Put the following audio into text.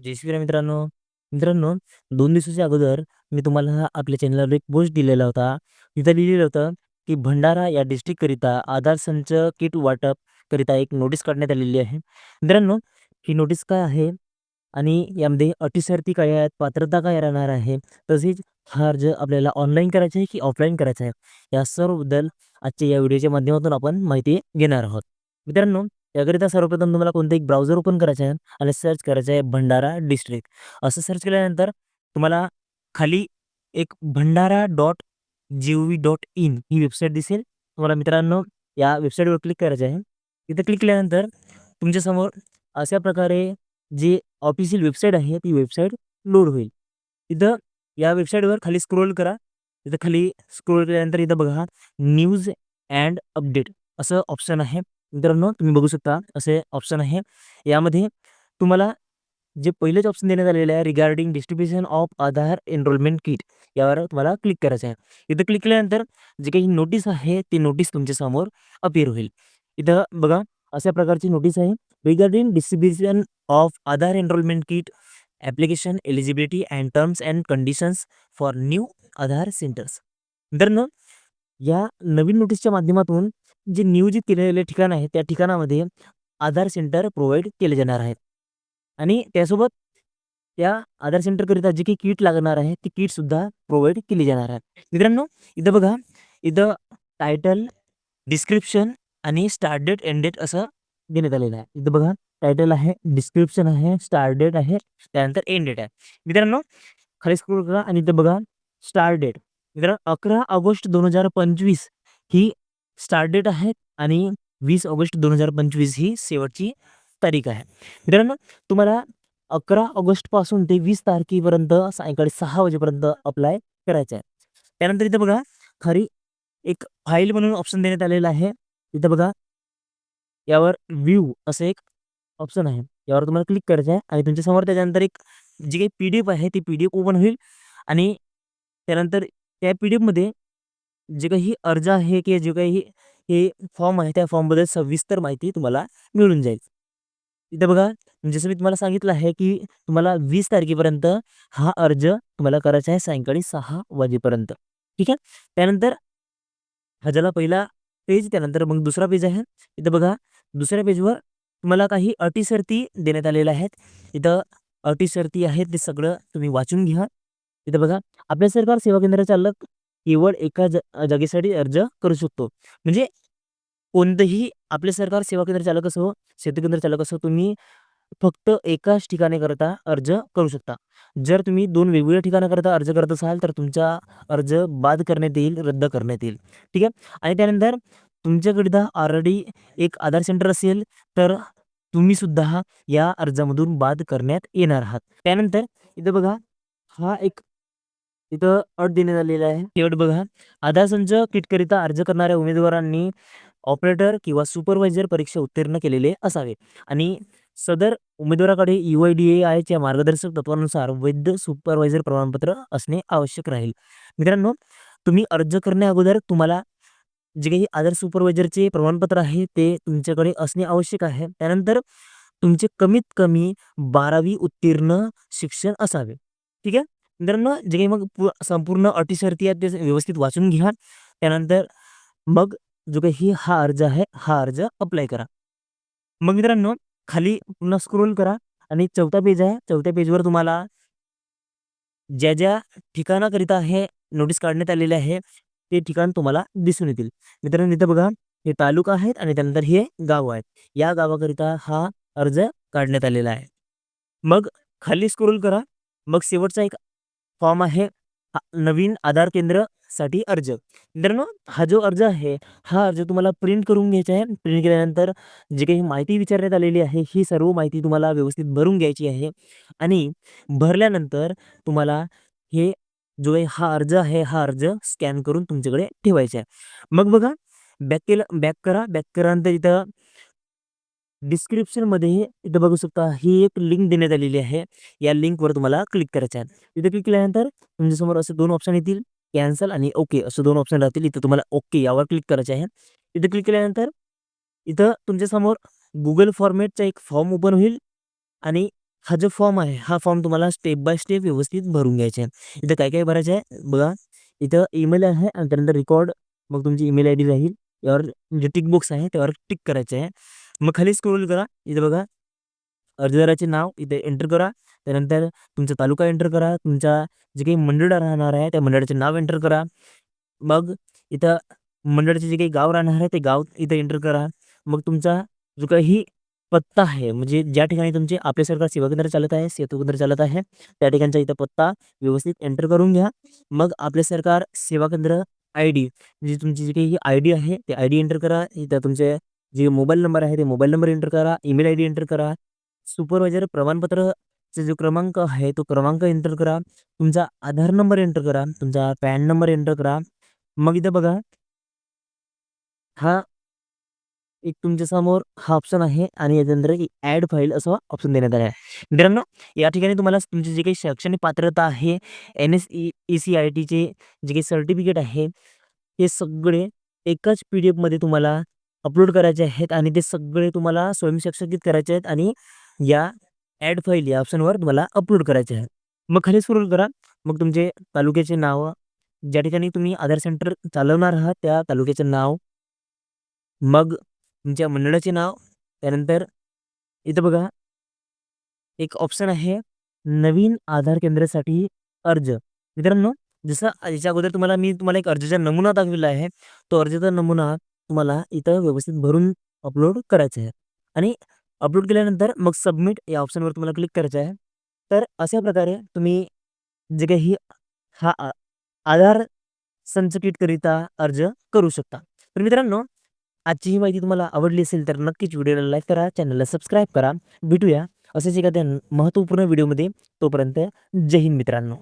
जय श्रीराम मित्रांनो. मित्रांनो, दोन दिवसाच्या अगोदर मी तुम्हाला आपल्या चॅनलवर एक पोस्ट दिलेला होता. तिथं लिहिलेलं होतं, की भंडारा या डिस्ट्रिक्टकरिता आधार संच किट वाटप करिता एक नोटीस काढण्यात आलेली आहे. मित्रांनो, ही नोटीस काय आहे आणि यामध्ये अटीसर्ती काय आहेत, पात्रता काय राहणार आहे, तसेच हा अर्ज आपल्याला ऑनलाईन करायचा आहे की ऑफलाईन करायचा आहे, या सर्वबद्दल आजच्या या व्हिडिओच्या माध्यमातून आपण माहिती घेणार आहोत. मित्रांनो, याकरिता सर्वप्रथम तुम्हाला कोणतं एक ब्राउझर ओपन करायचं आहे आणि सर्च करायचं आहे भंडारा डिस्ट्रिक्ट. असं सर्च केल्यानंतर तुम्हाला खाली एक Bhandara dot G V dot in he website दिसेल. तुम्हाला मित्रांनो या वेबसाईटवर क्लिक करायचं आहे. तिथे क्लिक केल्यानंतर तुमच्यासमोर अशा प्रकारे जी ऑफिशियल वेबसाईट आहे ती वेबसाईट लोड होईल. इथं या वेबसाईटवर खाली स्क्रोल करा. तिथं खाली स्क्रोल केल्यानंतर इथं बघा न्यूज अँड अपडेट असं ऑप्शन आहे. मित्रांनो, तुम्ही बघू शकता असे ऑप्शन आहे. यामध्ये तुम्हाला जे पहिलेच ऑप्शन देण्यात आलेले आहे regarding distribution of Aadhaar enrolment kit यावर तुम्हाला क्लिक करायचं आहे. इथं क्लिक केल्यानंतर जी काही नोटीस आहे ती नोटीस तुमच्यासमोर अपिअर होईल. इथं बघा अशा प्रकारची नोटीस आहे. Regarding distribution of Aadhaar enrolment kit application eligibility and terms and conditions for new Aadhaar centres. मित्रांनो, या नवीन नोटीसच्या माध्यमातून जे नियोजित केलेले ठिकाण आहे त्या ठिकाणामध्ये आधार सेंटर प्रोव्हाइड केले जाणार आहेत. आणि त्यासोबत त्या आधार सेंटरकरिता जी काही किट लागणार आहे ती किटसुद्धा प्रोव्हाइड केली जाणार आहे. मित्रांनो, इथं बघा इथं टायटल, डिस्क्रिप्शन आणि स्टार्ट डेट, एंड डेट असं देण्यात आलेलं आहे. इथं बघा टायटल आहे, डिस्क्रिप्शन आहे, स्टार्ट डेट आहे, त्यानंतर एंड डेट आहे. मित्रांनो, खाली स्क्रोल करा आणि इथं बघा स्टार्ट डेट. मित्रांनो, 11 ऑगस्ट 2025 ही स्टार्ट डेट आहे आणि वीस ऑगस्ट 2025 ही शेवटची तारीख आहे. मित्रांनो, तुम्हाला 11 ऑगस्टपासून ते वीस तारखेपर्यंत सायंकाळी सहा वाजेपर्यंत अप्लाय करायचं आहे. त्यानंतर इथं बघा खाली एक फाईल म्हणून ऑप्शन देण्यात आलेला आहे. इथं बघा यावर व्ह्यू असं एक ऑप्शन आहे. यावर तुम्हाला क्लिक करायचं आहे आणि तुमच्यासमोर त्याच्यानंतर एक जी काही पी-डी-एफ आहे ती पी-डी-एफ ओपन होईल आणि त्यानंतर त्या पी-डी-एफमध्ये जे काही अर्ज आहे किंवा जे काही हे फॉर्म आहे त्या फॉर्मबद्दल सविस्तर माहिती तुम्हाला मिळून जाईल. इथं बघा जसं मी तुम्हाला सांगितलं आहे, की तुम्हाला वीस तारखेपर्यंत हा अर्ज तुम्हाला करायचा आहे सायंकाळी सहा वाजेपर्यंत. ठीक आहे. त्यानंतर हा झाला पहिला पेज. त्यानंतर मग दुसरा पेज आहे. इथं बघा दुसऱ्या पेजवर तुम्हाला काही अटी-शर्ती देण्यात आलेल्या आहेत. इथं अटी-शर्ती आहेत ते सगळं तुम्ही वाचून घ्या. इथं बघा आपल्या सरकार सेवा केंद्र चालक केवळ एका ज जागेसाठी अर्ज करू शकतो. म्हणजे कोणतंही आपले सरकार सेवा केंद्र चालक असो, शेती केंद्र चालक असो, तुम्ही फक्त एकाच ठिकाणाकरता अर्ज करू शकता. जर तुम्ही दोन वेगवेगळ्या ठिकाणाकरता अर्ज करत असाल तर तुमचा अर्ज बाद करण्यात येईल, रद्द करण्यात येईल. ठीक आहे. आणि त्यानंतर तुमच्याकरिता ऑलरेडी एक आधार सेंटर असेल तर तुम्ही सुद्धा या अर्जामधून बाद करण्यात येणार आहात. त्यानंतर इथं बघा हा एक तिथं अट देण्यात आलेली आहे. ही अट बघा आधार संच किटकरिता अर्ज करणाऱ्या उमेदवारांनी ऑपरेटर किंवा सुपरवायझर परीक्षा उत्तीर्ण केलेले असावे आणि सदर उमेदवाराकडे यू-आय-डी-ए-आयच्या मार्गदर्शक तत्त्वानुसार वैध सुपरवायझर प्रमाणपत्र असणे आवश्यक राहील. मित्रांनो, तुम्ही अर्ज करण्याअगोदर तुम्हाला जे काही आधार सुपरवायझरचे प्रमाणपत्र आहे ते तुमच्याकडे असणे आवश्यक आहे. त्यानंतर तुमचे कमीत कमी 12वी उत्तीर्ण शिक्षण असावे. ठीक आहे. मित्रांनो, जे काही मग संपूर्ण अटी-शर्ती आहेत ते व्यवस्थित वाचून घ्या. त्यानंतर मग जो काही हा अर्ज आहे हा अर्ज अप्लाय करा. मग मित्रांनो, खाली पुन्हा स्क्रोल करा आणि चौथा पेज आहे. चौथ्या पेजवर तुम्हाला ज्या ज्या ठिकाणाकरिता हे नोटीस काढण्यात आलेले आहे ते ठिकाण तुम्हाला दिसून येतील. मित्रांनो, इथं बघा हे तालुका आहेत आणि त्यानंतर हे गाव आहेत. या गावाकरिता हा अर्ज काढण्यात आलेला आहे. मग खाली स्क्रोल करा. मग शेवटचा एक फॉर्म आहे हा नवीन आधार केंद्रसाठी अर्ज. मित्रांनो, हा जो अर्ज आहे हा अर्ज तुम्हाला प्रिंट करून घ्यायचा आहे. प्रिंट केल्यानंतर जी काही माहिती विचारण्यात आलेली आहे ही सर्व माहिती तुम्हाला व्यवस्थित भरून घ्यायची आहे आणि भरल्यानंतर तुम्हाला हे जो आहे हा अर्ज आहे हा अर्ज स्कॅन करून तुमच्याकडे ठेवायचा आहे. मग बघा बॅक केलं बॅक करा. बॅक केल्यानंतर इथं डिस्क्रिप्शनमध्ये इथं बघू शकता ही एक लिंक देण्यात आलेली आहे. या लिंकवर तुम्हाला क्लिक करायचं आहे. तिथे क्लिक केल्यानंतर तुमच्यासमोर असे दोन ऑप्शन येतील. कॅन्सल आणि ओके असे दोन ऑप्शन राहतील. इथं तुम्हाला ओके यावर क्लिक करायचे आहे. इथं क्लिक केल्यानंतर इथं तुमच्यासमोर गुगल फॉर्मॅटचा एक फॉर्म ओपन होईल आणि हा जो फॉर्म आहे हा फॉर्म तुम्हाला स्टेप बाय स्टेप व्यवस्थित भरून घ्यायचा आहे इथं काय काय भरायचं आहे बघा इथं ईमेल आहे आणि त्यानंतर रेकॉर्ड मग तुमची ईमेल आय डी राहील यावर जे टिक बॉक्स आहे त्यावर टिक करायचं आहे मग खाली स्क्रोल करा. इथं बघा. अर्जदाराचे नाव इथे एंटर करा. त्यानंतर तुमचा तालुका एंटर करा. तुमचा जे काही मंडळ राहणार आहे, त्या मंडळाचे नाव एंटर करा. मग इथं मंडळाचे जे काही गाव राहणार आहे, ते गाव इथं एंटर करा. मग तुमचा जो काही पत्ता आहे, म्हणजे ज्या ठिकाणी तुमचे आपले सरकार सेवा केंद्र चालत आहे सेतू केंद्र चालत आहे, त्या ठिकाणचा इथं पत्ता व्यवस्थित एंटर करून घ्या. मग आपले सरकार सेवा केंद्र आय डी म्हणजे तुमची जी काही आय डी आहे, ते आय डी एंटर करा. इथं तुमचे जे मोबाईल नंबर आहे ते मोबाईल नंबर एंटर करा ईमेल आय डी एंटर करा. सुपरवायझर प्रमाणपत्रचा जो क्रमांक आहे तो क्रमांक एंटर करा. तुमचा आधार नंबर एंटर करा तुमचा पॅन नंबर एंटर करा. मग इथं बघा हा एक तुमच्यासमोर हा ऑप्शन आहे आणि याच्यानंतर की ॲड फाईल असं ऑप्शन देण्यात आलं आहे. मित्रांनो या ठिकाणी तुम्हाला तुमची जी काही शैक्षणिक पात्रता आहे N S E E C I टीचे जे काही सर्टिफिकेट आहे हे सगळे एकाच पी डी एफमध्ये तुम्हाला अपलोड करायचे आहेत आणि ते सगळे तुम्हाला स्वयंशिक्षकित करायचे आहेत आणि या ॲड फाईल या ऑप्शनवर तुम्हाला अपलोड करायचे आहे मग खाली स्क्रोल करा. मग तुमचे तालुक्याचे नाव ज्या ठिकाणी तुम्ही आधार सेंटर चालवणार आहात त्या तालुक्याचे नाव मग तुमच्या मंडळाचे नाव त्यानंतर इथं बघा. एक ऑप्शन आहे नवीन आधार केंद्रासाठी अर्ज. मित्रांनो जसं याच्या अगोदर तुम्हाला मी तुम्हाला एक अर्जाचा नमुना दाखविला आहे. तो अर्जाचा नमुना तुम्हाला इथं व्यवस्थित भरून अपलोड करायचं आहे आणि अपलोड केल्यानंतर मग सबमिट या ऑप्शनवर तुम्हाला क्लिक करायचं आहे तर अशा प्रकारे तुम्ही जे काही हा आ- आधार संचकितकरिता अर्ज करू शकता. तर मित्रांनो आजची ही माहिती तुम्हाला आवडली असेल तर नक्कीच व्हिडिओला लाईक करा चॅनलला सबस्क्राईब करा. भेटूया असेच एखाद्या महत्त्वपूर्ण व्हिडिओमध्ये. तोपर्यंत जय हिंद मित्रांनो.